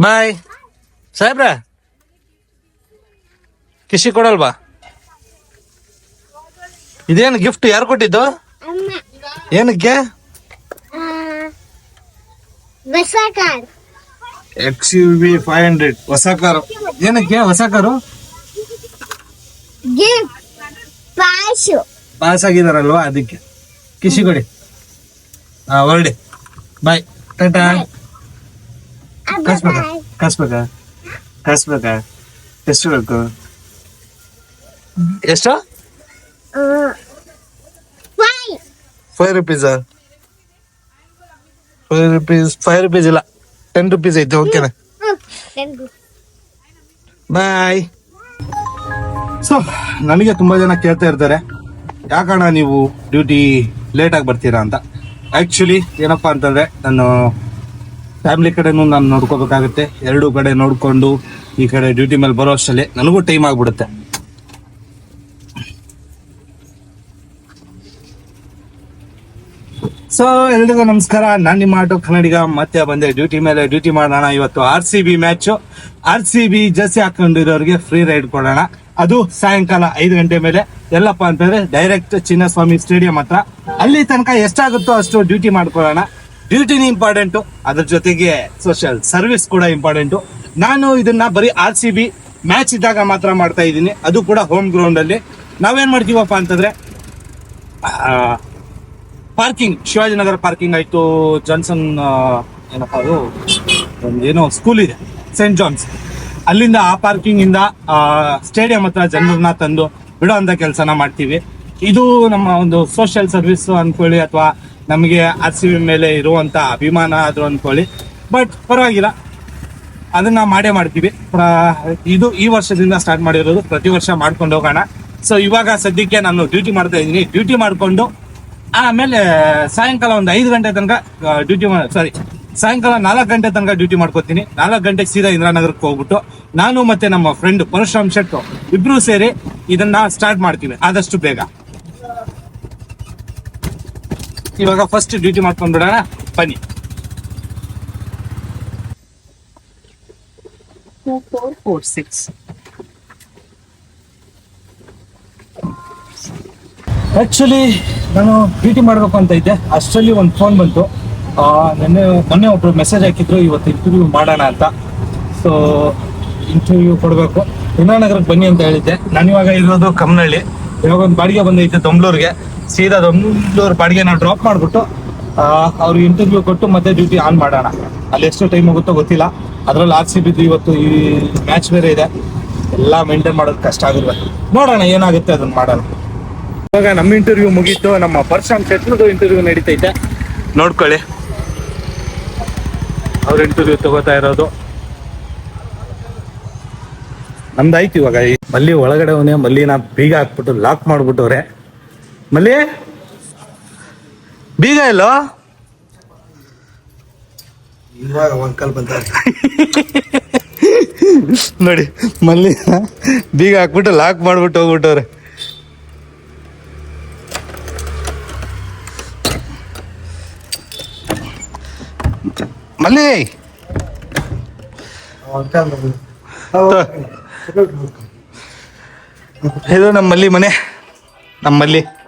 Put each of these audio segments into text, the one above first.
ಬಾಯ್. ಸಾಹೇಬ್ರ ಕಿಶಿ ಕೊಡಲ್ವಾ? ಇದೇನು ಗಿಫ್ಟ್ ಯಾರು ಕೊಟ್ಟಿದ್ದು? ಏನಕ್ಕೆ? X U V five hundred ಹೊಸ ಕಾರು. ಏನಕ್ಕೆ? ಹೊಸ ಕಾರು? ಪಾಸ್. ಆಗಿದಾರಲ್ವಾ ಅದಕ್ಕೆ. ಕಿಶಿ ಕೊಡಿ. ಹಾ ಹೊರಡಿ. ಬಾಯ್. ಟಾಟಾ. ಕಸ್ಬೇಕಾ ಕಸ್ ಕಸ್ಬೇಕಾ ಎಷ್ಟು? ಬೇಕು ಎಷ್ಟು five five rupees five rupees five rupees ಇಲ್ಲ. ಟೆನ್ ರುಪೀಸ್ ಐತೆ ಓಕೆನಾ ಬಾಯ್ ಸೊ ನನಗೆ ತುಂಬಾ ಜನ ಕೇಳ್ತಾ ಇರ್ತಾರೆ ಯಾಕಣ್ಣ ನೀವು ಡ್ಯೂಟಿ ಲೇಟಾಗಿ ಆಗಿ ಬರ್ತೀರಾ ಅಂತ? ಆ್ಯಕ್ಚುಲಿ ಏನಪ್ಪಾ ಅಂತಂದ್ರೆ ನಾನು ಫ್ಯಾಮಿಲಿ ಕಡೆನೂ ನಾನು ನೋಡ್ಕೋಬೇಕಾಗುತ್ತೆ. ಎರಡು ಕಡೆ ನೋಡ್ಕೊಂಡು ಈ ಕಡೆ ಡ್ಯೂಟಿ ಮೇಲೆ ಬರೋ ಅಷ್ಟರಲ್ಲಿ ನನಗೂ ಟೈಮ್ ಆಗ್ಬಿಡುತ್ತೆ. ಸೊ ಎಲ್ರಿಗೂ ನಮಸ್ಕಾರ. ನಾನು ನಿಮ್ಮ ಆಟೋ ಕನ್ನಡಿಗ. ಮತ್ತೆ ಬಂದೆ ಡ್ಯೂಟಿ ಮೇಲೆ. ಡ್ಯೂಟಿ ಮಾಡೋಣ ಇವತ್ತು R C B match R C B jersey ಹಾಕೊಂಡಿರೋರಿಗೆ free ride ಕೊಡೋಣ. ಅದು ಸಾಯಂಕಾಲ ಐದು ಗಂಟೆ ಮೇಲೆ. ಎಲ್ಲಪ್ಪ ಅಂತಂದ್ರೆ ಡೈರೆಕ್ಟ್ ಚಿನ್ನಸ್ವಾಮಿ ಸ್ಟೇಡಿಯಂ ಹತ್ರ. ಅಲ್ಲಿ ತನಕ ಎಷ್ಟಾಗುತ್ತೋ ಅಷ್ಟು ಡ್ಯೂಟಿ ಮಾಡ್ಕೊಳ್ಳೋಣ. ಡ್ಯೂಟಿನ ಇಂಪಾರ್ಟೆಂಟು ಅದ್ರ ಜೊತೆಗೆ ಸೋಷಿಯಲ್ ಸರ್ವಿಸ್ ಕೂಡ ಇಂಪಾರ್ಟೆಂಟು ನಾನು ಇದನ್ನ ಬರೀ ಆರ್ ಸಿ ಬಿ ಮ್ಯಾಚ್ ಇದ್ದಾಗ ಮಾತ್ರ ಮಾಡ್ತಾ ಇದ್ದೀನಿ. ಅದು ಕೂಡ ಹೋಮ್ ಗ್ರೌಂಡ್ ಅಲ್ಲಿ. ನಾವೇನ್ ಮಾಡ್ತೀವಪ್ಪ ಅಂತಂದ್ರೆ ಪಾರ್ಕಿಂಗ್ ಶಿವಾಜಿನಗರ ಪಾರ್ಕಿಂಗ್ ಆಯ್ತು. ಜಾನ್ಸನ್ ಏನಪ್ಪ ಅದು? ಏನೋ ಸ್ಕೂಲ್ ಇದೆ ಸೇಂಟ್ ಜಾನ್ಸ್ ಅಲ್ಲಿಂದ ಆ ಪಾರ್ಕಿಂಗ್ ಇಂದ ಸ್ಟೇಡಿಯಂ ಹತ್ರ ಜನರನ್ನ ತಂದು ಬಿಡೋ ಅಂತ ಕೆಲಸನ ಮಾಡ್ತೀವಿ. ಇದು ನಮ್ಮ ಒಂದು ಸೋಷಿಯಲ್ ಸರ್ವಿಸ್ ಅನ್ಕೊಳ್ಳಿ ಅಥವಾ ನಮಗೆ ಆರ್ ಸಿ ಬಿ ಮೇಲೆ ಇರುವಂತ ಅಭಿಮಾನ ಅದು ಅಂದ್ಕೊಳ್ಳಿ ಬಟ್ ಪರವಾಗಿಲ್ಲ. ಅದನ್ನ ಮಾಡೇ ಮಾಡ್ತೀವಿ. ಇದು ಈ ವರ್ಷದಿಂದ ಸ್ಟಾರ್ಟ್ ಮಾಡಿರೋದು. ಪ್ರತಿ ವರ್ಷ ಮಾಡ್ಕೊಂಡು ಹೋಗೋಣ. ಸೊ ಇವಾಗ ಸದ್ಯಕ್ಕೆ ನಾನು ಡ್ಯೂಟಿ ಮಾಡ್ತಾ ಇದ್ದೀನಿ. ಡ್ಯೂಟಿ ಮಾಡಿಕೊಂಡು ಆಮೇಲೆ ಸಾಯಂಕಾಲ ಒಂದು ಐದು ಗಂಟೆ ತನಕ ಡ್ಯೂಟಿ ಸಾರಿ ಸಾಯಂಕಾಲ ನಾಲ್ಕು ಗಂಟೆ ತನಕ ಡ್ಯೂಟಿ ಮಾಡ್ಕೋತೀನಿ. ನಾಲ್ಕು ಗಂಟೆಗೆ ಸೀದಾ ಇಂದಿರಾನಗರಕ್ಕೆ ಹೋಗ್ಬಿಟ್ಟು ನಾನು ಮತ್ತೆ ನಮ್ಮ ಫ್ರೆಂಡ್ ಪರಶುರಾಮ್ ಶೆಟ್ಟು ಇಬ್ರು ಸೇರಿ ಇದನ್ನ ಸ್ಟಾರ್ಟ್ ಮಾಡ್ತೀವಿ. ಆದಷ್ಟು ಬೇಗ. ಇವಾಗ ಫಸ್ಟ್ ಡ್ಯೂಟಿ ಮಾಡ್ಕೊಂಡ್ ಬಿಡೋಣ ಬನ್ನಿ ಫೋರ್ ಫೋರ್ ಸಿಕ್ಸ್ ಆಕ್ಚುಲಿ ನಾನು ಡ್ಯೂಟಿ ಮಾಡಬೇಕು ಅಂತ ಇದ್ದೆ. ಅಷ್ಟರಲ್ಲಿ ಒಂದು ಫೋನ್ ಬಂತು. ನೆನ್ನೆ ಮೊನ್ನೆ ಒಬ್ರು ಮೆಸೇಜ್ ಹಾಕಿದ್ರು ಇವತ್ತು ಇಂಟರ್ವ್ಯೂ ಮಾಡೋಣ ಅಂತ. ಸೊ ಇಂಟರ್ವ್ಯೂ ಕೊಡಬೇಕು. ವಿಮಾನಗರಕ್ಕೆ ಬನ್ನಿ ಅಂತ ಹೇಳಿದ್ದೆ. ನಾನು ಇವಾಗ ಇರೋದು ಕಮ್ಮನಹಳ್ಳಿ ಇವಾಗ ಒಂದು ಬಾಡಿಗೆ ಬಂದೈತೆ ದೊಂಬ್ಳೂರ್ಗೆ ಸೀದಾ ದೊಂದೂರು ಬಾಡಿಗೆ ನಾವು ಡ್ರಾಪ್ ಮಾಡಿಬಿಟ್ಟು ಅವ್ರಿಗೆ ಇಂಟರ್ವ್ಯೂ ಕೊಟ್ಟು ಮತ್ತೆ ಡ್ಯೂಟಿ ಆನ್ ಮಾಡೋಣ. ಅಲ್ಲಿ ಎಷ್ಟು ಟೈಮ್ ಹೋಗುತ್ತೋ ಗೊತ್ತಿಲ್ಲ. ಅದ್ರಲ್ಲಿ ಆರ್ ಸಿ ಬಿದ್ದು ಇವತ್ತು ಈ ಮ್ಯಾಚ್ ಬೇರೆ ಇದೆ. ಎಲ್ಲ ಮೇಂಟೈನ್ ಮಾಡೋದು ಕಷ್ಟ ಆಗಿಲ್ವಾ ನೋಡೋಣ ಏನಾಗುತ್ತೆ ಅದನ್ನ ಮಾಡೋಣ. ಇವಾಗ ನಮ್ಮ ಇಂಟರ್ವ್ಯೂ ಮುಗೀತು. ನಮ್ಮ ಪರ್ಸನ್ ಶೆಟ್ಲದು ಇಂಟರ್ವ್ಯೂ ನಡೀತೈತೆ. ನೋಡ್ಕೊಳ್ಳಿ. ಅವ್ರ ಇಂಟರ್ವ್ಯೂ ತಗೋತಾ ಇರೋದು. ನಮ್ದಾಯ್ತು ಇವಾಗ. ಈ ಮಲ್ಲಿ ಒಳಗಡೆ ಅವನೇ ಮಲ್ಲಿನ ಬೀಗ ಹಾಕ್ಬಿಟ್ಟು ಲಾಕ್ ಮಾಡ್ಬಿಟ್ಟವ್ರೆ. ಮಲ್ಲಿ? ಬೀಗ ಎಲ್ಲೋ? ಇವಾಗ ಬಂತ ನೋಡಿ ಮಲ್ಲಿ ಬೀಗ ಹಾಕ್ಬಿಟ್ಟು ಲಾಕ್ ಮಾಡ್ಬಿಟ್ಟು ಹೋಗ್ಬಿಟ್ಟವ್ರೆ. ಮಲ್ಲಿ! ಇದು ನಮ್ಮಲ್ಲಿ ಮನೆ. ನಮ್ಮ ಮಲ್ಲಿ.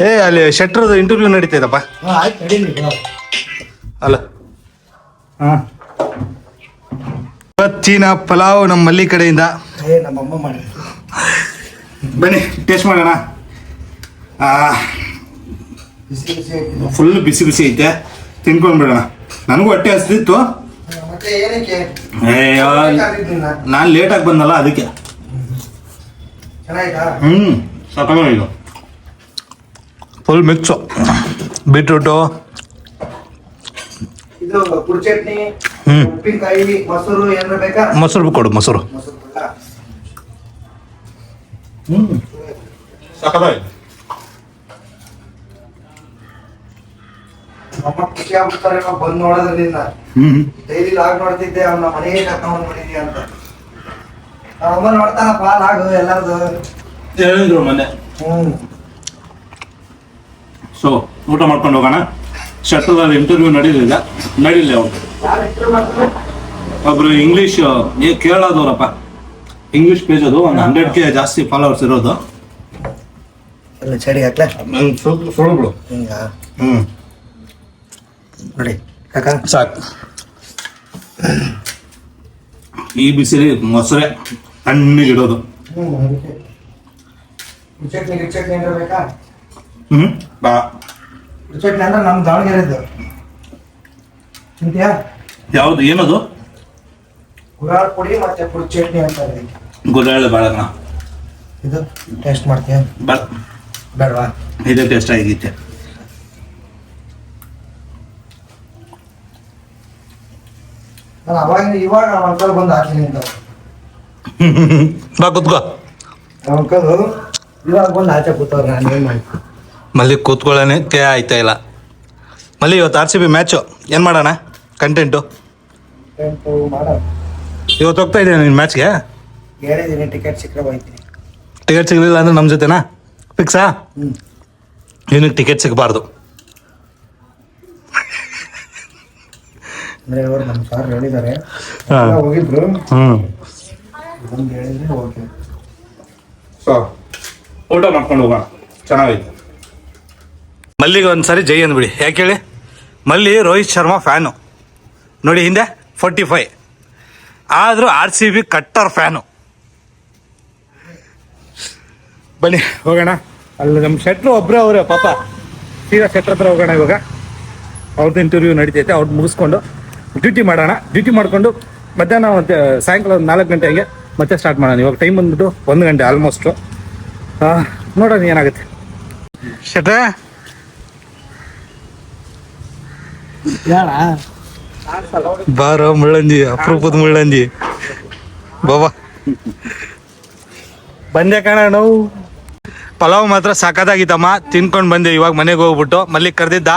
ಏ ಅಲ್ಲಿ ಶೆಟ್ರದ್ದು ಇಂಟರ್ವ್ಯೂ ನಡೀತೈತಪ್ಪ. ಬಾ. ಅಲ್ಲ. ಹಾ. ಇವತ್ತಿನ ಪಲಾವ್ ನಮ್ಮ ಮಲ್ಲಿ ಕಡೆಯಿಂದ. ಏ ನಮ್ಮಮ್ಮ ಮಾಡಿ ಬನ್ನಿ ಟೇಸ್ಟ್ ಮಾಡೋಣ. ಫುಲ್ ಬಿಸಿ ಬಿಸಿ ಐತೆ. ತಿನ್ಕೊಂಡ್ಬಿಡೋಣ. ನನಗೂ ಹೊಟ್ಟೆ ಹಸ್ತಿತ್ತು ನಾನು ಲೇಟಾಗಿ ಬಂದಲ್ಲ ಅದಕ್ಕೆ. ಹ್ಞೂ ಸಕಾಲ ಸಾಕಾಗಿಲ್ಲ ಫುಲ್ ಮಿಕ್ಸು ಬೀಟ್ರೂಟು ಇದು ಪುಡಿ ಚಟ್ನಿ ಹ್ಮ್. ಉಪ್ಪಿನಕಾಯಿ ಮೊಸರು ಏನಾರ ಬೇಕಾ? ಮೊಸರು ಕೊಡು ಮೊಸರು. ಬಂದ್ ನೋಡೋದ್ರಿಂದ. ಡೈಲಿ ಲಾಗ್ ನೋಡ್ತಿದ್ದೆ ಅವ್ನ ಮನೆಗೆ ಕರ್ಕೊಂಡ್ ಬಂದಿದ್ಯಾ ಅಂತ. ಅಮ್ಮ ನೋಡ್ತಾನಪ್ಪ ಲಾಗು ಎಲ್ಲಾರ್ದು. ಹೇಳಿದ್ರು ಮನೆ ಹ್ಮ್. ಸೊ ಊಟ ಮಾಡ್ಕೊಂಡು ಹೋಗೋಣ. ಶಟ್ರದ ಇಂಟರ್ವ್ಯೂ ನಡೀಲಿಲ್ಲ. ನಡೀಲಿ ಅವ್ರು ಒಬ್ರು ಇಂಗ್ಲೀಷ್ ಏ ಒಬ್ರು ಇಂಗ್ಲಿಷ್ ಪೇಜ್ ಅದು ಒಂದು ಹಂಡ್ರೆಡ್ ಕೆ ಜಾಸ್ತಿ ಫಾಲೋವರ್ಸ್ ಇರೋದು. ಹಾಕ್ಲಾ ಹಿಂಗ? ಹ್ಮ್. ನೋಡಿ ಕಾಕ. ಸಾಕು. ಈ ಬಿಸಿಲಿ ಮೊಸರೆ ತಣ್ಣಗಿಡೋದು. ಹ್ಮ್? ಬಾ. ಚಟ್ನಿ ಅಂದ್ರೆ ನಮ್ಮ ದಾವಣಗೆರೆದು. ತಿಂತೀಯಾ? ಯಾವ್ದು ಏನದು? ಗುರಾಳ್ ಪುಡಿ ಮತ್ತೆ ಪುಡಿ ಚಟ್ನಿ ಅಂತಾರೆ ಗುಲಾಳೆ ಬಾಳಣ್ಣ ಇದು ಟೇಸ್ಟ್ ಮಾಡ್ತೀಯ? ಬಾ. ಬೇಡವಾ? ಇದೇ ಟೇಸ್ಟ್ ಆಗಿತ್ತೆ. ನಾನು ಅವಾಗ ಇವಾಗ ನಮ್ಮ ಅಂಕಲ್ ಬಂದು ಹಾಕ್ತೀನಿ ಅಂತ. ಬಾ ಕುತ್ಕೋ. ನಮ್ಮ ಅಂಕಲ್ ಇವಾಗ ಬಂದು ಆಚೆ ಕೂತವ್ರು ನಾನು ಏನು ಮಾಡಿ ಮಲ್ಲಿ ಕೂತ್ಕೊಳ್ಳೋಣ ಕೆ ಆಯ್ತಾ ಇಲ್ಲ. ಮಲ್ಲಿ ಇವತ್ತು ಆರ್ ಸಿ ಬಿ ಮ್ಯಾಚು ಏನು ಮಾಡೋಣ? ಕಂಟೆಂಟು ಇವತ್ತು ಹೋಗ್ತಾ ಇದ್ದೀನಿ ನಿನ್ನ ಮ್ಯಾಚ್ಗೆ ಹೇಳಿದ್ದೀನಿ ಟಿಕೆಟ್ ಸಿಕ್ಕರೆ ಹೋಗ್ತೀನಿ. ಟಿಕೆಟ್ ಸಿಗಲಿಲ್ಲ ಅಂದ್ರೆ ನಮ್ಮ ಜೊತೆನಾ? ಫಿಕ್ಸಾ ಹ್ಞೂ ನಿನಗೆ ಟಿಕೆಟ್ ಸಿಗಬಾರ್ದು. ಅಂದ್ರೆ ಇವರು ನಮ್ಮ ಸಾರ್ ಹೇಳಿದ್ದಾರೆ. ಎಲ್ಲ ಹೋಗಿದ್ರು. ಹ್ಞೂ ಹೇಳಿದ್ರೆ ಓಕೆ ಸೊ ಊಟ ಮಾಡ್ಕೊಂಡು ಹೋಗೋಣ. ಚೆನ್ನಾಗೈತೆ. ಮಲ್ಲಿಗೆ ಒಂದ್ಸರಿ ಜೈ ಅಂದ್ಬಿಡಿ. ಯಾಕೆ ಹೇಳಿ? ಮಲ್ಲಿ ರೋಹಿತ್ ಶರ್ಮಾ ಫ್ಯಾನು. ನೋಡಿ ಹಿಂದೆ ಫೋರ್ಟಿ ಫೈ ಆದರೂ ಆರ್ ಸಿ ಬಿ ಕಟ್ಟರ್ ಫ್ಯಾನು. ಬನ್ನಿ ಹೋಗೋಣ. ಅಲ್ಲಿ ನಮ್ಮ ಶೆಟ್ರು ಒಬ್ಬರೇ ಅವರೇ ಪಾಪ. ಸೀದಾ ಶೆಟ್ರ್ ಹತ್ರ ಹೋಗೋಣ ಇವಾಗ. ಅವ್ರದ್ದು ಇಂಟರ್ವ್ಯೂ ನಡೀತೈತೆ ಅವ್ರದ್ದು ಮುಗಿಸ್ಕೊಂಡು ಡ್ಯೂಟಿ ಮಾಡೋಣ. ಡ್ಯೂಟಿ ಮಾಡಿಕೊಂಡು ಮಧ್ಯಾಹ್ನ ಮತ್ತೆ ಸಾಯಂಕಾಲ ಒಂದು ನಾಲ್ಕು ಗಂಟೆ ಹಂಗೆ ಮತ್ತೆ ಸ್ಟಾರ್ಟ್ ಮಾಡೋಣ. ಇವಾಗ ಟೈಮ್ ಬಂದ್ಬಿಟ್ಟು ಒಂದು ಗಂಟೆ ಆಲ್ಮೋಸ್ಟು ನೋಡೋಣ ಏನಾಗುತ್ತೆ. ಶೆಟ್ರೆ ಹೇಳ ಬಾರೋ ಮುಳ್ಳಂಜಿ ಅಪರೂಪದ ಮುಳ್ಳಂಜಿ ಬಾಬಾ ಬಂದೆ ಕಣ ನಾವು ಪಲಾವ್ ಮಾತ್ರ ಸಖತ್ತಾಗಿತ್ತಮ್ಮ ತಿನ್ಕೊಂಡು ಬಂದೆ ಇವಾಗ ಮನೆಗೆ ಹೋಗ್ಬಿಟ್ಟು. ಮಲ್ಲಿಗೆ ಕರೆದಿದ್ದ.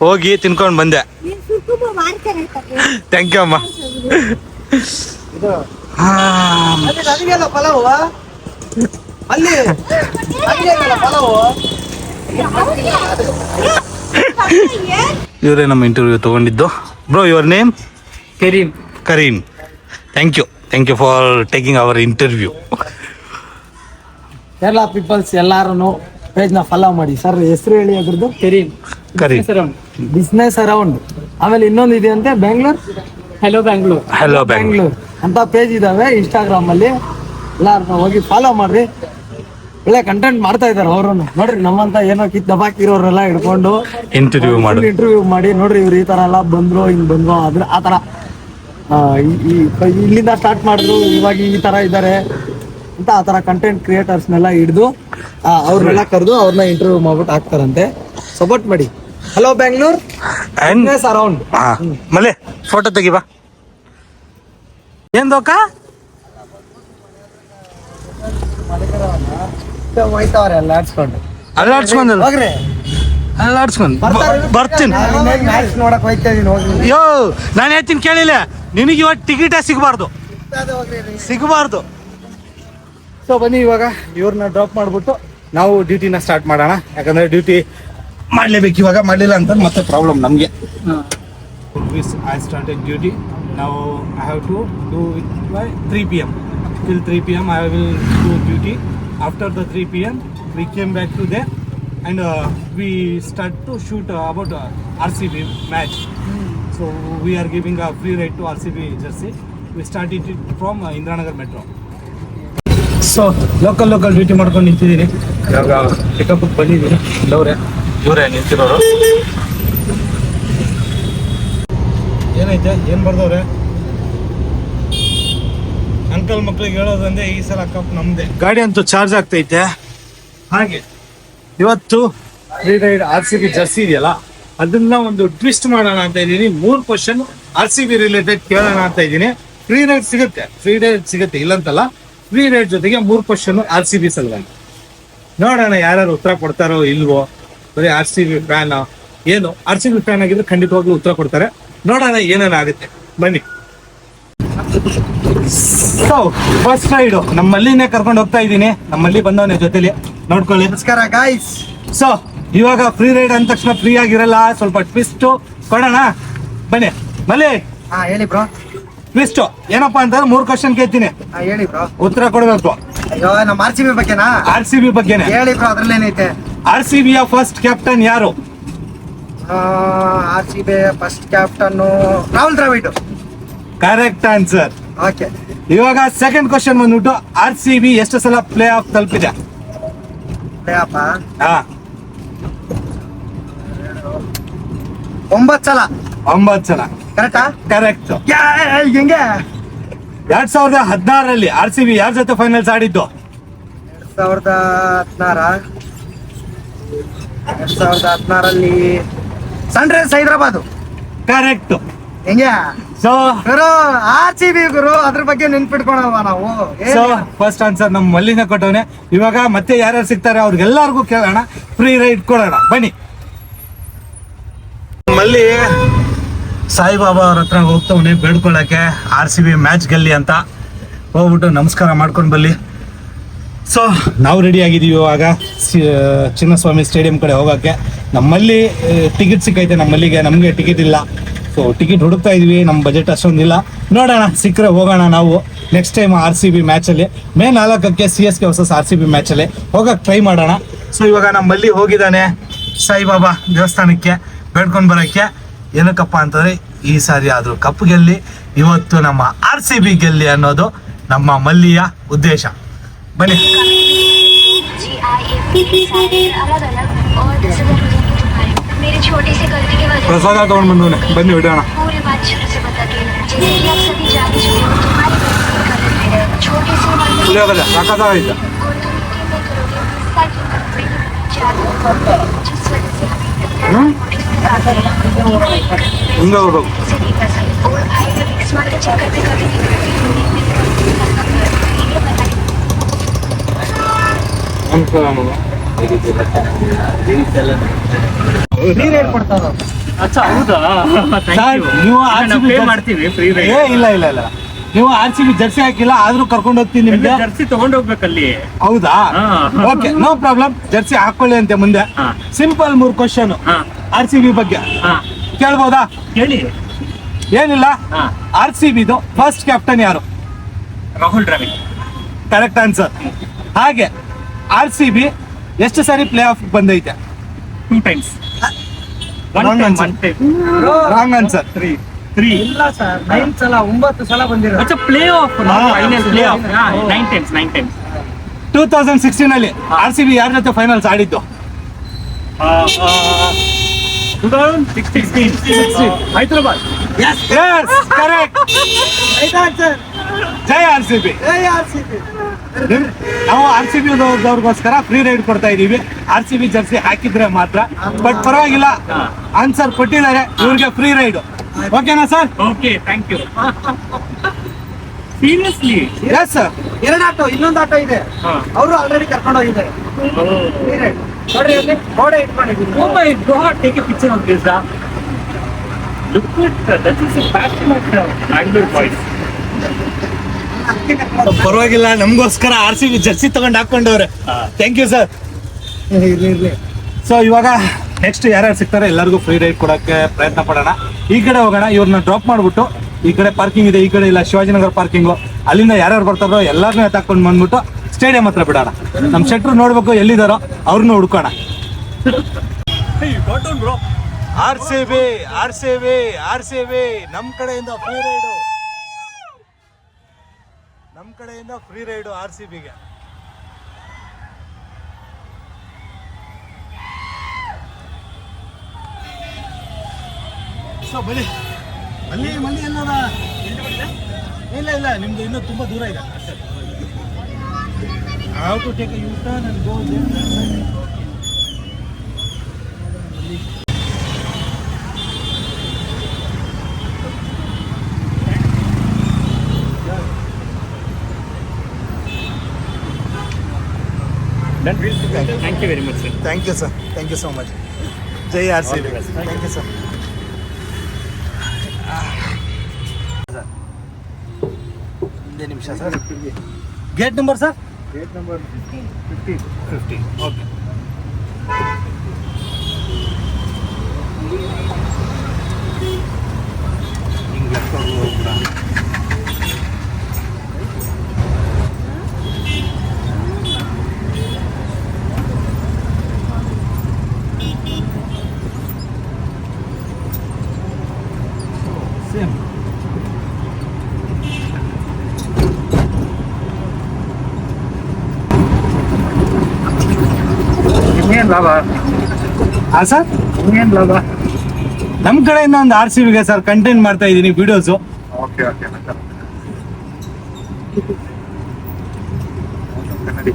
ಹೋಗಿ ತಿನ್ಕೊಂಡು ಬಂದೆ. ಥ್ಯಾಂಕ್ ಯು ಅಮ್ಮ. ಅಲ್ಲಿ. ಇವರೇ ನಮ್ಮ ಇಂಟರ್ವ್ಯೂ ತಗೊಂಡಿದ್ದು. Bro your name Karim Karim thank you thank you for taking our interview ಎಲ್ಲ ಪೀಪಲ್ಸ್ ಎಲ್ಲಾರು ಪೇಜ್ನ ನ ಫಾಲೋ ಮಾಡಿ. ಸರ್ ಹೆಸರು ಹೇಳಿ ಅದ್ರದ್ದು? ಕರೀಮ್ ಕರೀಮ್ ಬಿಸ್ನೆಸ್ ಅರೌಂಡ್ ಆಮೇಲೆ ಇನ್ನೊಂದು ಇದೆ ಅಂತೆ ಬೆಂಗಳೂರು ಹಲೋ ಬ್ಯಾಂಗ್ಳೂರ್ ಹಲೋ. ಬ್ಯಾಂಗ್ಳೂರ್ ಅಂತ ಪೇಜ್ ಇದಾವೆ ಇನ್ಸ್ಟಾಗ್ರಾಮ್ ಅಲ್ಲಿ. ಎಲ್ಲಾರು ಹೋಗಿ ಫಾಲೋ ಮಾಡ್ರಿ. ಒಳ್ಳೆ ಕಂಟೆಂಟ್ ಮಾಡ್ತಾ ಇದಾರೆ ಅವರು ನೋಡ್ರಿ ನಮ್ಮಂತ ಏನೋ ಕಿತ್ ದಬಾಕಿರೋರೆಲ್ಲ ಹಿಡ್ಕೊಂಡು ಇಂಟರ್ವ್ಯೂ ಮಾಡಿ ಇಂಟರ್ವ್ಯೂ ಮಾಡಿ ನೋಡ್ರಿ ಇವ್ರು ಈ ತರ ಎಲ್ಲ ಬಂದ್ರು ಹಿಂಗ್ ಬಂದ್ರು ಆದ್ರೆ ಆ ತರ ಆ, ಈ- ಇಲ್ಲಿಂದ ಸ್ಟಾರ್ಟ್ ಮಾಡಿದ್ರು ಇವಾಗ ಈ ತರ ಇದ್ದಾರೆ ಅಂತ ಆ ತರ ಕಂಟೆಂಟ್ ಕ್ರಿಯೇಟರ್ಸ್ನೆಲ್ಲ ಹಿಡ್ದು ಅವ್ರನ್ನೆಲ್ಲ ಕರೆದು ಅವ್ರನ್ನ ಇಂಟರ್ವ್ಯೂ ಮಾಡ್ಬಿಟ್ಟು ಹಾಕ್ತಾರಂತೆ. ಸಪೋರ್ಟ್ ಮಾಡಿ. ಹಲೋ ಬ್ಯಾಂಗ್ಳೂರ್ ಅರೌಂಡ್ ಮಲೆ ಫೋಟೋ ತೆಗಿಬಾ ಏನ್ ದೋಕ ಹೋಯ್ತವ್ರೆ ಎಲ್ಲ ಆಡ್ಸ್ಕೊಂಡು. ಅಲ್ಲಾಡ್ಸ್ಕೊಂಡ್ ಹೋಗ್ರಿ. ಅಲ್ಲಾಡ್ಸ್ಕೊಂಡ್ ಬರ್ತೀನಿ. ಮ್ಯಾಚ್ ನೋಡಕ್ ಹೋಯ್ತಾ ಇದೀನಿ ಹೋಗಿ ಯೋ ನಾನು ಹೇಳ್ತೀನಿ ಕೇಳಿಲ್ಲ. ನಿನಗೆ ಇವತ್ತು ಟಿಕೆಟೇ ಸಿಗಬಾರ್ದು. ಸಿಗಬಾರ್ದು. ಸೊ ಬನ್ನಿ ಇವಾಗ. ಇವ್ರನ್ನ ಡ್ರಾಪ್ ಮಾಡಿಬಿಟ್ಟು ನಾವು ಡ್ಯೂಟಿನ ಸ್ಟಾರ್ಟ್ ಮಾಡೋಣ. ಯಾಕಂದ್ರೆ ಡ್ಯೂಟಿ ಮಾಡ್ಲೇಬೇಕು ಇವಾಗ. ಮಾಡಲಿಲ್ಲ ಅಂತ ಮತ್ತೆ ಪ್ರಾಬ್ಲಮ್ ನಮಗೆ. ಐ ಸ್ಟಾರ್ಟೆಡ್ ಡ್ಯೂಟಿ ನಾವು I have to do with by three P M till three P M I will do duty after the three P M we came back today and we start to shoot about R C B match so we are giving a free ride to R C B jersey we start it from Indiranagar metro so local local duty ಮಾಡ್ಕೊಂಡು ನಿಂತಿದ್ದೀನಿ. ಇವಾಗ pickup ಬಂದಿದ್ದೀನಿ ಇಲ್ಲವ್ರೆ? ಇವರೇ ನಿಂತಿರೋರು. ಏನೈತೆ? ಏನು ಬರ್ದವ್ರೆ? Uncle ಮಕ್ಳಿಗೆ ಹೇಳೋದಂದ್ರೆ ಈ ಸಲ ಕಪ್ ನಮ್ದೆ. ಗಾಡಿ ಅಂತೂ ಚಾರ್ಜ್ ಆಗ್ತೈತೆ. ಹಾಗೆ. ಇವತ್ತು free ride R C B jersey ಇದೆಯಲ್ಲ ಅದನ್ನ ಒಂದು ಟ್ವಿಸ್ಟ್ ಮಾಡೋಣ ಅಂತ ಇದ್ದೀನಿ. ಮೂರು question R C B related ಕೇಳೋಣ ಅಂತ ಇದ್ದೀನಿ. ಫ್ರೀ ರೈಡ್ ಸಿಗುತ್ತೆ. ಫ್ರೀ ರೈಡ್ ಸಿಗುತ್ತೆ ಇಲ್ಲಂತಲ್ಲ. ಫ್ರೀ ರೈಡ್ ಜೊತೆಗೆ ಮೂರು ಕ್ವಶನ್ ಆರ್ ಸಿ ಬಿ ಸಲುವಾಗಿ ನೋಡೋಣ ಯಾರು ಉತ್ತರ ಕೊಡ್ತಾರೋ ಇಲ್ವೋ. ಬರೀ ಆರ್ ಸಿ ಬಿ ಫ್ಯಾನ್ ಏನು? ಆರ್ ಸಿ ಬಿ ಫ್ಯಾನ್ ಆಗಿದ್ರೆ ಖಂಡಿತವಾಗ್ಲೂ ಉತ್ತರ ಕೊಡ್ತಾರೆ. ನೋಡೋಣ ಏನೇನಾಗುತ್ತೆ. ಬನ್ನಿ. ಸೊ ಫಸ್ಟ್ ರೈಡ್ ನಮ್ಮಲ್ಲಿನೇ ಕರ್ಕೊಂಡು ಹೋಗ್ತಾ ಇದ್ದೀನಿ. ನಮ್ಮಲ್ಲಿ ಬಂದವನ ಜೊತೆಲಿ. ನೋಡ್ಕೊಳ್ಳಿ. ನಮಸ್ಕಾರ ಗಾಯ್ಸ್ ಸೊ ಇವಾಗ ಫ್ರೀ ರೈಡ್ ಅಂದ ತಕ್ಷಣ ಫ್ರೀ ಆಗಿರಲ್ಲ. ಸ್ವಲ್ಪ ಟ್ವಿಸ್ಟ್ ಕೊಡೋಣ? ಬನ್ನಿ. ಮಲ್ಲಿ. ಹಾ ಹೇಳಿ ಬ್ರೋ ಟ್ವಿಸ್ಟ್ ಏನಪ್ಪಾ ಅಂತಂದ್ರೆ ಮೂರು ಕ್ವಶನ್ ಕೇಳ್ತೀನಿ. ಹಾ, ಹೇಳಿ ಬ್ರೋ ಉತ್ತರ ಕೊಡಬೇಕು. ಅಯ್ಯೋ ನಮ್ಮ ಆರ್ ಸಿ ಬಿ ಬಗ್ಗೆನಾ? ಆರ್ ಸಿ ಬಿ ಬಗ್ಗೆನೆ. ಹೇಳಿ ಬ್ರೋ ಅದ್ರಲ್ಲೇನೈತೆ ಆರ್ ಸಿ ಬಿಯ ಫಸ್ಟ್ ಕ್ಯಾಪ್ಟನ್ ಯಾರು? R C B first captain Rahul Dravid. Correct answer okay ಇವಾಗ ಸೆಕೆಂಡ್ ಕ್ವಶನ್ ಬಂದ್ಬಿಟ್ಟು ಆರ್ ಸಿ ಬಿ ಎಷ್ಟು ಸಲ ಪ್ಲೇ ಆಫ್ ತಲುಪಿದೆ? ಅಪ್ಪ ಹಾ. ಒಂಬತ್ತು ಸಲ. ಒಂಬತ್ತು ಸಲ. ಕರೆಕ್ಟಾ ಕರೆಕ್ಟ್ ಹೆಂಗೆ? ಎರಡ್ ಸಾವಿರದ ಹದಿನಾರರಲ್ಲಿ ಆರ್ ಸಿ ಬಿ ಯಾರ ಜೊತೆ ಫೈನಲ್ಸ್ ಆಡಿದ್ದು? ಎರಡ್ ಸಾವಿರದ ಹದಿನಾರ. ಎರಡ್ ಸಾವಿರದ ಹದಿನಾರಲ್ಲಿ ಸನ್ರೈಸ್ ಹೈದರಾಬಾದ್. ಕರೆಕ್ಟ್ ಹೆಂಗೆ? ಸೊ ಗುರು ಆರ್ ಸಿ ಬಿ ಗುರು ಅದ್ರ ಬಗ್ಗೆ ನೆನ್ಪಿಟ್ಕೊಳವ ನಾವು. ಏನ್ ಸೊ ಫಸ್ಟ್ ಆನ್ಸರ್ ನಮ್ಮ ಮಲ್ಲಿನ ಕೊಟ್ಟವನೆ. ಇವಾಗ ಮತ್ತೆ ಯಾರ್ಯಾರು ಸಿಗ್ತಾರೆ ಅವ್ರಿಗೆಲ್ಲರಿಗೂ ಕೇಳೋಣ. ಫ್ರೀ ರೈಡ್ ಕೊಡೋಣ. ಬನ್ನಿ. ಮಲ್ಲಿ ಸಾಯಿಬಾಬಾ ಅವ್ರ ಹತ್ರ ಹೋಗ್ತವನೆ ಬೇಡ್ಕೊಳಕ್ಕೆ ಆರ್ ಸಿ ಬಿ ಮ್ಯಾಚ್ ಗೆಲ್ಲಿ ಅಂತ ಹೋಗ್ಬಿಟ್ಟು ನಮಸ್ಕಾರ ಮಾಡ್ಕೊಂಡು ಬಲ್ಲಿ ಸೊ ನಾವು ರೆಡಿ ಆಗಿದ್ದೀವಿ ಇವಾಗ. ಚಿನ್ನಸ್ವಾಮಿ ಸ್ಟೇಡಿಯಂ ಕಡೆ ಹೋಗೋಕ್ಕೆ. ನಮ್ಮಲ್ಲಿ ಟಿಕೆಟ್ ಸಿಕ್ಕೈತೆ ನಮ್ಮಲ್ಲಿಗೆ. ನಮಗೆ ಟಿಕೆಟ್ ಇಲ್ಲ. ಸೊ ಟಿಕೆಟ್ ಹುಡುಕ್ತಾ ಇದೀವಿ ನಮ್ಮ ಬಜೆಟ್ ಅಷ್ಟೊಂದಿಲ್ಲ. ನೋಡೋಣ, ಸಿಕ್ಕರೆ ಹೋಗೋಣ ನಾವು next time R C B ಮ್ಯಾಚಲ್ಲಿ May ನಾಲ್ಕಕ್ಕೆ C S K versus R C B ಮ್ಯಾಚಲ್ಲಿ ಹೋಗಕ್ಕೆ ಟ್ರೈ ಮಾಡೋಣ. ಸೊ ಇವಾಗ ನಮ್ಮಲ್ಲಿ ಹೋಗಿದ್ದಾನೆ ಸಾಯಿಬಾಬಾ ದೇವಸ್ಥಾನಕ್ಕೆ, ಬೇಡ್ಕೊಂಡು ಬರೋಕ್ಕೆ. ಏನಕ್ಕಪ್ಪ ಅಂತಂದ್ರೆ, ಈ ಸಾರಿ ಆದರೂ ಕಪ್ ಗೆಲ್ಲಿ, ಇವತ್ತು ನಮ್ಮ ಆರ್ ಸಿ ಬಿ ಗೆಲ್ಲಿ ಅನ್ನೋದು ನಮ್ಮ ಮಲ್ಲಿಯ ಉದ್ದೇಶ. ಬನ್ನಿ. ಪ್ರಸಾದ ತಗೊಂಡು ಬಂದವನೆ ಬನ್ನಿ ಬಿಡೋಣ ಪುಳಿಯೋಗಲ್ಲ ಸಕ್ಕತ್ತಾಗಿದ್ದ ಹಿಂಗೆ ಹೋಗ್ಬೇಕು ನಮಸ್ಕಾರ ನೀವು ಆರ್ ಸಿ ಬಿ ಮಾಡ್ತೀವಿ ಇಲ್ಲ ಇಲ್ಲ ಇಲ್ಲ. ನೀವು ಆರ್ ಸಿ ಜರ್ಸಿ ಹಾಕಿಲ್ಲ ಆದ್ರೂ ಕರ್ಕೊಂಡು ಹೋಗ್ತೀನಿ ನಿಮ್ಗೆ. ಜರ್ಸಿ ತಗೊಂಡ್ ಹೋಗ್ಬೇಕಲ್ಲಿ ಹೌದಾ? ಓಕೆ ನೋ ಪ್ರಾಬ್ಲಮ್ ಜರ್ಸಿ ಹಾಕೊಳ್ಳಿ ಅಂತೆ ಮುಂದೆ. ಸಿಂಪಲ್ ಮೂರ್ ಕ್ವಶನ್ ಆರ್ ಸಿ ಬಿ ಬಗ್ಗೆ. ಕೇಳ್ಬೋದಾ? ಕೇಳಿ. ಏನಿಲ್ಲ. ಆರ್ ಸಿ ಬಿದು ಫಸ್ಟ್ ಕ್ಯಾಪ್ಟನ್ ಯಾರು? ರಾಹುಲ್ ದ್ರಾವಿಡ್. ಕರೆಕ್ಟ್ ಆನ್ಸರ್ ಹಾಗೆ ಆರ್ ಸಿ ಬಿ ಎಷ್ಟು ಸಾರಿ ಪ್ಲೇ ಆಫ್ ಬಂದೈತೆ two times one answer wrong answer three three ಇಲ್ಲ ಸರ್ ನೈನ್ ಸಲ ಒಂಬತ್ತು ಸಲ ಬಂದಿರೋ ಅಚ್ಚಾ play off. Final play off nine times nine times two thousand sixteen ಅಲ್ಲಿ ಆರ್ ಸಿ ಬಿ ಯಾರ ಜೊತೆ ಫೈನಲ್ಸ್ ಆಡಿದ್ದು? Two thousand sixteen Hyderabad. Yes correct ಜೈ R C B ನಾವು ಆರ್ ಸಿ ಬಿ ಅವ್ರಿಗೋಸ್ಕರ ಫ್ರೀ ರೈಡ್ ಕೊಡ್ತಾ ಇದೀವಿ. ಆರ್ ಸಿ ಬಿ ಜರ್ಸಿ ಹಾಕಿದ್ರೆ ಮಾತ್ರ. ಬಟ್ ಪರವಾಗಿಲ್ಲ ಆನ್ಸರ್ ಕೊಟ್ಟಿದ್ದಾರೆ. ಇವ್ರಿಗೆ ಫ್ರೀ ರೈಡ್ ಓಕೆನಾ sir okay thank you seriously yes sir ಎರಡು ಆಟೋ ಇನ್ನೊಂದು ಆಟೋ ಇದೆ. ಅವರು ಆಲ್ರೆಡಿ ಕರ್ಕೊಂಡು ಹೋಗಿದ್ದಾರೆ. ನೋಡ್ರಿ ಅಲ್ಲಿ ಗೋಡೆ ಇಟ್ಕೊಂಡಿದ್ದೀನಿ a passion of the Bangalore boys. ಪರವಾಗಿಲ್ಲ ನಮಗೋಸ್ಕರ ಆರ್ ಸಿ ಬಿ ಜರ್ಸಿ ತಗೊಂಡು ಹಾಕೊಂಡವ್ರೆ ಥ್ಯಾಂಕ್ ಯು ಸರ್ ಇರ್ಲಿ ಇರ್ಲಿ ಸೊ ಇವಾಗ ನೆಕ್ಸ್ಟ್ ಯಾರ್ಯಾರು ಸಿಗ್ತಾರೆ ಎಲ್ಲರಿಗೂ ಫ್ರೀ ರೈಡ್ ಕೊಡೋಕ್ಕೆ ಪ್ರಯತ್ನ ಪಡೋಣ. ಈ ಕಡೆ ಹೋಗೋಣ ಇವ್ರನ್ನ ಡ್ರಾಪ್ ಮಾಡಿಬಿಟ್ಟು ಈ ಕಡೆ ಪಾರ್ಕಿಂಗ್ ಇದೆ ಈ ಕಡೆ ಇಲ್ಲ ಶಿವಾಜಿನಗರ ಪಾರ್ಕಿಂಗು ಅಲ್ಲಿಂದ ಯಾರ್ಯಾರು ಬರ್ತಾರೋ ಎಲ್ಲರನ್ನೂ ಎತ್ತಾಕೊಂಡು ಬಂದ್ಬಿಟ್ಟು ಸ್ಟೇಡಿಯಂ ಹತ್ರ ಬಿಡೋಣ. ನಮ್ಮ ಶೆಟ್ರು ನೋಡ್ಬೇಕು ಎಲ್ಲಿದ್ದಾರೋ ಅವ್ರನ್ನೂ ಹುಡ್ಕೋಣ. R C B R C B R C B ನಮ್ಮ ಕಡೆಯಿಂದ ಫ್ರೀ ರೈಡು ಕಡೆಯಿಂದ ಫ್ರೀ ರೈಡು ಆರ್ ಸಿ ಬಿಗೆ ಸೊ ಬನ್ನಿ. ಅಲ್ಲಿ ಮಲ್ಲಿ ಎಲ್ಲದ ಇಲ್ಲ ಇಲ್ಲ, ನಿಮ್ದು ಇನ್ನೂ ತುಂಬ ದೂರ ಇದೆ. Take U turn and go Done. Thank you very much, sir. Thank you sir thank you so much Jai R C B thank you sir ಒಂದೇ ನಿಮಿಷ sir gate number sir gate number fifty okay ಲಾಭ ಹಾ sir? ಏನ್ ಲಾಭ ನಮ್ ಕಡೆಯಿಂದ ಒಂದು R C ಬಿಗೆ ಸರ್ ಕಂಟೆಂಟ್ ಮಾಡ್ತಾ ಇದ್ದೀನಿ ವಿಡಿಯೋಸು ಓಕೆ ಓಕೆ ಕನ್ನಡಿ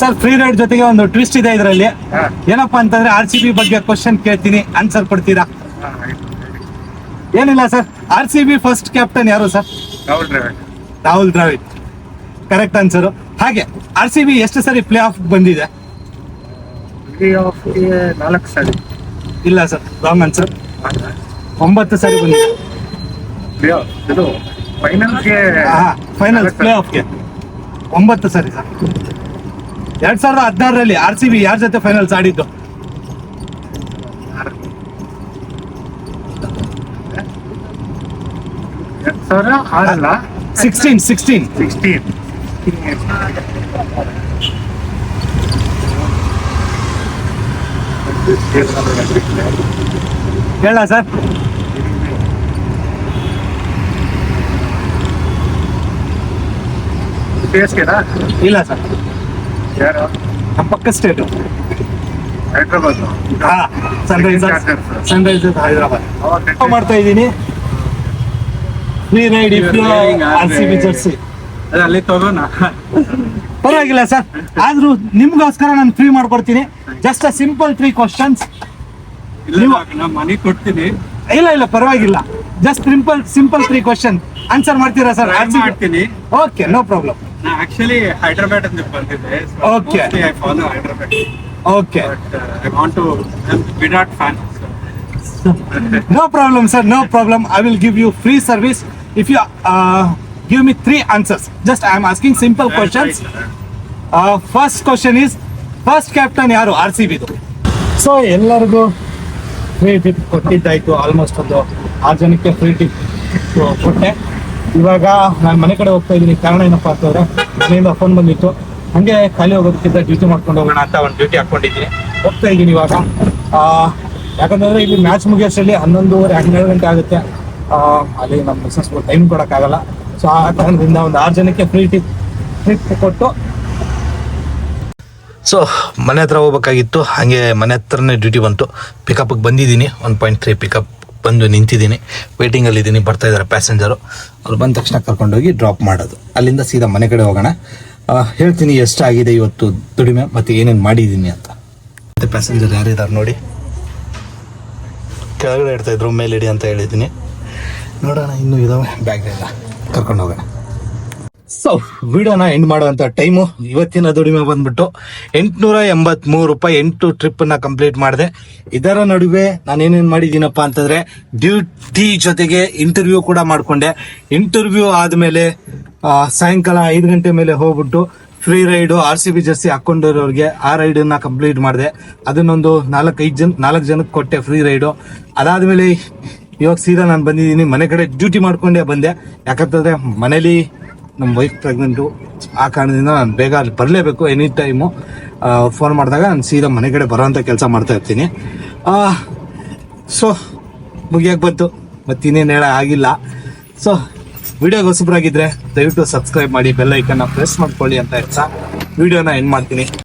ಸರ್ ಫ್ರೀ ರೈಡ್ ಜೊತೆಗೆ ಒಂದು ಟ್ವಿಸ್ಟ್ ಇದೆ ಇದರಲ್ಲಿ. ಏನಪ್ಪಾ ಅಂತಂದ್ರೆ ಆರ್ ಸಿ ಬಿ ಬಗ್ಗೆ ಕ್ವಶನ್ ಕೇಳ್ತೀನಿ ಆನ್ಸರ್ ಕೊಡ್ತೀರಾ? ಏನಿಲ್ಲ sir. R C B first captain ಯಾರು sir Rahul Dravid. Rahul Dravid. Correct answer ಹಾಗೆ ಆರ್ ಸಿ ಬಿ ಎಷ್ಟು ಸರಿ ಪ್ಲೇ ಆಫ್ ಬಂದಿದೆ ನಾಲ್ಕು ಸರಿ. ಇಲ್ಲ ಸರ್ ರಾಂಗ್ ಆನ್ಸರ್ ಒಂಬತ್ತು ಸರಿ ಬಂದಿದೆ. ಫೈನಲ್ಗೆ ಫೈನಲ್ ಪ್ಲೇ ಆಫ್ಗೆ ಒಂಬತ್ತು ಸರಿ ಸರ್ ಎರಡ್ ಸಾವಿರದ ಹದಿನಾರರಲ್ಲಿ ಆರ್ ಸಿ ಬಿ ಯಾರ ಜೊತೆ ಫೈನಲ್ಸ್ ಆಡಿದ್ದು? ಸಾವಿರ ಆರಲ್ಲ? ಸಿಕ್ಸ್ಟೀನ್ ಸಿಕ್ಸ್ಟೀನ್ ಸಿಕ್ಸ್ಟೀನ್ ಹೇಳ ಸರ್. ಸಿ ಎಸ್ ಕೆನಾ ಇಲ್ಲ ಸರ್. ಯಾರು? ನಮ್ಮ ಪಕ್ಕ ಸ್ಟೇಟ್ ಹೈದ್ರಾಬಾದ್. ಹಾ ಸನ್ರೈಸರ್ಸ್ ಸನ್ರೈಸರ್ಸ್ ಹೈದರಾಬಾದ್. ಮಾಡ್ತಾ ಇದ್ದೀನಿ. Free ride R C B jersey ಅಲ್ಲಿ ತಗೋಣ. ಪರವಾಗಿಲ್ಲ ಸರ್. ಆದ್ರೂ ನಿಮ್ಗೋಸ್ಕರ ನಾನು ಫ್ರೀ ಮಾಡ್ಕೊಡ್ತೀನಿ. Just a simple three questions money ಕೊಡ್ತೀನಿ. ಇಲ್ಲ ಇಲ್ಲ ಪರವಾಗಿಲ್ಲ. Just simple simple three question answer ಮಾಡ್ತೀರಾ ಸರ್? ಮಾಡ್ತೀನಿ. Okay no problem actually Hyderabad ಅಂತ ಬಂದಿದ್ದೆ Okay. I follow Hyderabad okay I want to Virat fan no problem sir no problem I will give you free service. If you uh, give me three answers. Just I am asking simple questions. Uh, first question is first captain ಯಾರು? R C ಬಿದು so ಎಲ್ಲರಿಗೂ free tip ಕೊಟ್ಟಿದ್ದಾಯ್ತು. Almost ಒಂದು ಆರು ಜನಕ್ಕೆ free tip ಕೊಟ್ಟೆ. ಇವಾಗ ನಾನು ಮನೆ ಕಡೆ ಹೋಗ್ತಾ ಇದ್ದೀನಿ. ಕಾರಣ ಏನಪ್ಪ ಅಂತಂದ್ರೆ ಮನೆಯಿಂದ ಫೋನ್ ಬಂದಿತ್ತು. ಹಂಗೆ ಖಾಲಿ ಹೋಗೋದಕ್ಕಿಂತ ಡ್ಯೂಟಿ ಮಾಡ್ಕೊಂಡು ಹೋಗೋಣ ಅಂತ ಒಂದು ಡ್ಯೂಟಿ ಹಾಕೊಂಡಿದ್ದೀನಿ ಹೋಗ್ತಾ ಇದ್ದೀನಿ ಇವಾಗ. ಆ, ಯಾಕಂತಂದ್ರೆ ಇಲ್ಲಿ ಮ್ಯಾಚ್ ಮುಗಿಯೋಷ್ಟರಲ್ಲಿ ಹನ್ನೊಂದುವರೆ ಹನ್ನೆರಡು ಗಂಟೆ ಆಗುತ್ತೆ. ಅಲ್ಲಿ ನಮ್ಮ ಬಿಸ್ನೆಸ್ ಟೈಮ್ ಕೊಡೋಕ್ಕಾಗಲ್ಲ. ಸೊ ಆ ಕಾರಣದಿಂದ ಒಂದು ಆರು ಜನಕ್ಕೆ ಫ್ರೀ ಟಿಪ್ ಟ್ರಿಪ್ ಕೊಟ್ಟು ಸೊ ಮನೆ ಹತ್ರ ಹೋಗ್ಬೇಕಾಗಿತ್ತು. ಹಾಗೆ ಮನೆ ಹತ್ರನೇ ಡ್ಯೂಟಿ ಬಂತು. ಪಿಕಪ್ಗೆ ಬಂದಿದ್ದೀನಿ. ಒನ್ ಪಾಯಿಂಟ್ ತ್ರೀ ಪಿಕಪ್ ಬಂದು ನಿಂತಿದ್ದೀನಿ. ವೇಟಿಂಗಲ್ಲಿ ಇದ್ದೀನಿ. ಬರ್ತಾ ಇದ್ದಾರೆ ಪ್ಯಾಸೆಂಜರು ಅವ್ರು ಬಂದ ತಕ್ಷಣ ಕರ್ಕೊಂಡೋಗಿ ಡ್ರಾಪ್ ಮಾಡೋದು. ಅಲ್ಲಿಂದ ಸೀದಾ ಮನೆ ಕಡೆ ಹೋಗೋಣ. ಹೇಳ್ತೀನಿ ಎಷ್ಟಾಗಿದೆ ಇವತ್ತು ದುಡಿಮೆ, ಮತ್ತು ಏನೇನು ಮಾಡಿದ್ದೀನಿ ಅಂತ. ಮತ್ತೆ ಪ್ಯಾಸೆಂಜರ್ ಯಾರಿದ್ದಾರೆ ನೋಡಿ. ಕೆಳಗಡೆ ಇಡ್ತಾ ಇದ್ರು ಮೇಲೆ ಇಡಿ ಅಂತ ಹೇಳಿದ್ದೀನಿ. ನೋಡೋಣ, ಇನ್ನೂ ಇದಾವೆ. ಬ್ಯಾಗ್ ಎಲ್ಲ ಕರ್ಕೊಂಡು ಹೋಗೋಣ ಸೊ ವಿಡಿಯೋನ ಎಂಡ್ ಮಾಡುವಂತ ಟೈಮು ಇವತ್ತಿನ ದುಡಿಮೆ ಬಂದ್ಬಿಟ್ಟು ಎಂಟುನೂರ ಎಂಬತ್ಮೂರು ರೂಪಾಯಿ ಎಂಟು ಟ್ರಿಪ್ಪನ್ನು ಕಂಪ್ಲೀಟ್ ಮಾಡಿದೆ. ಇದರ ನಡುವೆ ನಾನು ಏನೇನ್ ಮಾಡಿದ್ದೀನಪ್ಪ ಅಂತಂದ್ರೆ ಡ್ಯೂಟಿ ಜೊತೆಗೆ ಇಂಟರ್ವ್ಯೂ ಕೂಡ ಮಾಡ್ಕೊಂಡೆ. ಇಂಟರ್ವ್ಯೂ ಆದಮೇಲೆ ಸಾಯಂಕಾಲ ಐದು ಗಂಟೆ ಮೇಲೆ ಹೋಗ್ಬಿಟ್ಟು free ride R C B jersey ಹಾಕೊಂಡಿರೋರಿಗೆ ಆ ರೈಡನ್ನು ಕಂಪ್ಲೀಟ್ ಮಾಡಿದೆ. ಅದನ್ನೊಂದು ನಾಲ್ಕೈದು ಜನ, ನಾಲ್ಕು ಜನಕ್ಕೆ ಕೊಟ್ಟೆ ಫ್ರೀ ರೈಡು ಅದಾದ್ಮೇಲೆ ಇವಾಗ ಸೀದಾ ನಾನು ಬಂದಿದ್ದೀನಿ, ಮನೆ ಕಡೆ ಡ್ಯೂಟಿ ಮಾಡ್ಕೊಂಡೇ ಬಂದೆ. ಯಾಕಂತಂದ್ರೆ ಮನೇಲಿ ನಮ್ಮ ವೈಫ್ ಪ್ರೆಗ್ನೆಂಟು ಆ ಕಾರಣದಿಂದ ನಾನು ಬೇಗ ಅಲ್ಲಿ ಬರಲೇಬೇಕು ಎನಿ ಟೈಮು ಫೋನ್ ಮಾಡಿದಾಗ ನಾನು ಸೀದಾ ಮನೆ ಕಡೆ ಬರೋವಂಥ ಕೆಲಸ ಮಾಡ್ತಾ ಇರ್ತೀನಿ. ಸೊ ಮುಗಿಯೋಕೆ ಬಂತು. ಮತ್ತೆ ಇನ್ನೇನು ಹೇಳ ಆಗಿಲ್ಲ. ಸೊ ವಿಡಿಯೋಗೆ ಹೊಸಬ್ರಾಗಿದ್ರೆ ದಯವಿಟ್ಟು ಸಬ್ಸ್ಕ್ರೈಬ್ ಮಾಡಿ ಬೆಲ್ ಐಕನ್ನ ಪ್ರೆಸ್ ಮಾಡ್ಕೊಳ್ಳಿ ಅಂತ ಹೇಳ್ತಾ ವಿಡಿಯೋನ ಎಂಡ್ ಮಾಡ್ತೀನಿ.